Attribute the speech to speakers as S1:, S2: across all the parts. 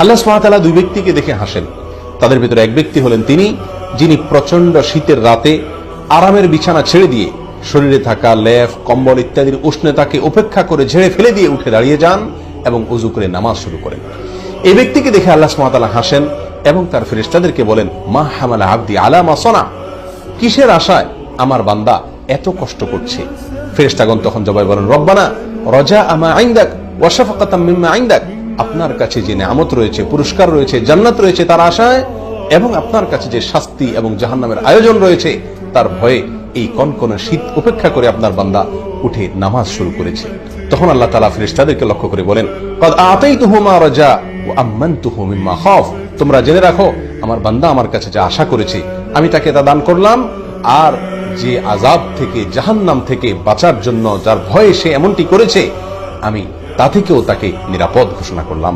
S1: আল্লাহ সুবহানাহু দুই ব্যক্তিকে দেখে হাসেন। তাদের ভিতরে এক ব্যক্তি হলেন তিনি, যিনি প্রচণ্ড শীতের রাতে আরামের বিছানা ছেড়ে দিয়ে শরীরে থাকা লেফ কম্বল ইত্যাদির উষ্ণতাকে উপেক্ষা করে ঝেড়ে ফেলে দিয়ে উঠে দাঁড়িয়ে যান এবং উজু করে নামাজ শুরু করেন। এই ব্যক্তিকে দেখে আল্লাহ সুবহানাহু হাসেন এবং তার ফেরেশতাদেরকে বলেন, মা হামালা আবদি আলা মাসনা কিসের আশায় আমার বান্দা এত কষ্ট করছে? ফেরেশতাগণ তখন জবাই বলেন রব্বানা রজা আমা আইন আইন্দাক ওয়াশাফাকাতাম মিম্মা আইন্দাক আপনার কাছে যে নিয়ামত রয়েছে, পুরস্কার রয়েছে, জান্নাত রয়েছে তার আশায়, এবং আপনার কাছে যে শাস্তি এবং জাহান্নামের আয়োজন রয়েছে, তার ভয়ে এই কনকনে শীত উপেক্ষা করে আপনার বান্দা উঠে নামাজ শুরু করেছে। তখন আল্লাহ তালা ফেরেশতাদেরকে লক্ষ্য করে বলেন মা রাজা তোমরা জেনে রাখো, আমার বান্দা আমার কাছে যা আশা করেছে, আমি তাকে তা দান করলাম, আর যে আজাব থেকে জাহান্নাম থেকে বাঁচার জন্য, যার ভয়ে সে এমনটি করেছে, আমি তা থেকেও তাকে নিরাপদ ঘোষণা করলাম।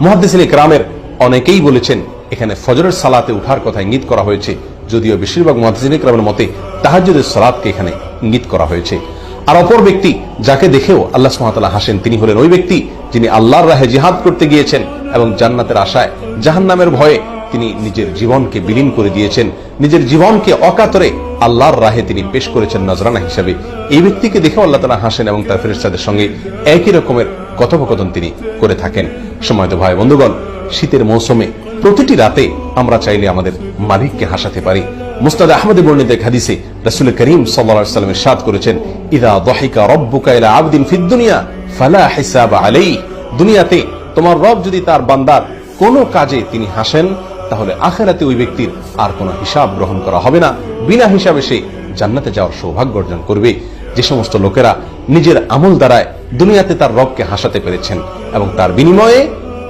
S1: মহাদ্দেসিল ইকরামের অনেকেই বলেছেন, এখানে ফজরের সালাতে উঠার কথা ইঙ্গিত করা হয়েছে। যদিও বেশিরভাগ মহাদ্দেসিল ইকরামের মতে তাহাজুদের সালাতকে এখানে ইঙ্গিত করা হয়েছে। আর অপর ব্যক্তি, যাকে দেখেও আল্লাহ সুবহানাহু হাসেন, তিনি হলেন ওই ব্যক্তি যিনি আল্লাহর রাহে জিহাদ করতে গিয়েছেন এবং জান্নাতের আশায় জাহান্নামের ভয়ে তিনি নিজের জীবনকে বিলীন করে দিয়েছেন। নিজের জীবনকে অকাতরে আল্লাহর রাহে তিনি পেশ করেছেন নজরানা হিসাবে। এই ব্যক্তিকে দেখেও আল্লাহ তালা হাসেন এবং তার ফেরেস্তাদের সঙ্গে একই রকমের কথোপকথন তিনি করে থাকেন। সময়ত ভাই বন্ধুগণ, শীতের মৌসুমে প্রতিটি রাতে আমরা চাইলে আমাদের মালিককে হাসাতে পারি। মুস্তাদ আহমদে বর্ণিত হাদিসে রাসূল করিম আলাইহি সাল্লামের সাদ করেছেন, ইদা দহিকা রব্বুকা ইলা আবদিন ফিদ ফালা হিসাব আলাইহি। দুনিয়াতে তোমার রব যদি তার বান্দার কোনো কাজে তিনি হাসেন তাহলে আখেরাতে ওই ব্যক্তির আর কোনো হিসাব গ্রহণ করা হবে না। বিনা হিসাবে সে জান্নাতে যাওয়ার সৌভাগ্য অর্জন করবে। যে সমস্ত লোকেরা নিজের আমল দ্বারায় দুনিয়াতে তার রবকে হাসাতে পেরেছেন এবং তার বিনিময়ে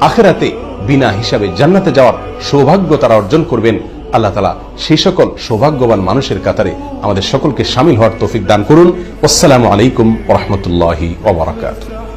S1: আখেরাতে বিনা হিসাবে জান্নাতে যাওয়ার সৌভাগ্য তারা অর্জন করবেন, আল্লাহ তালা সেই সকল সৌভাগ্যবান মানুষের কাতারে আমাদের সকলকে সামিল হওয়ার তৌফিক দান করুন। আসসালামু আলাইকুম রহমতুল্লাহি ওবরাকাতুহ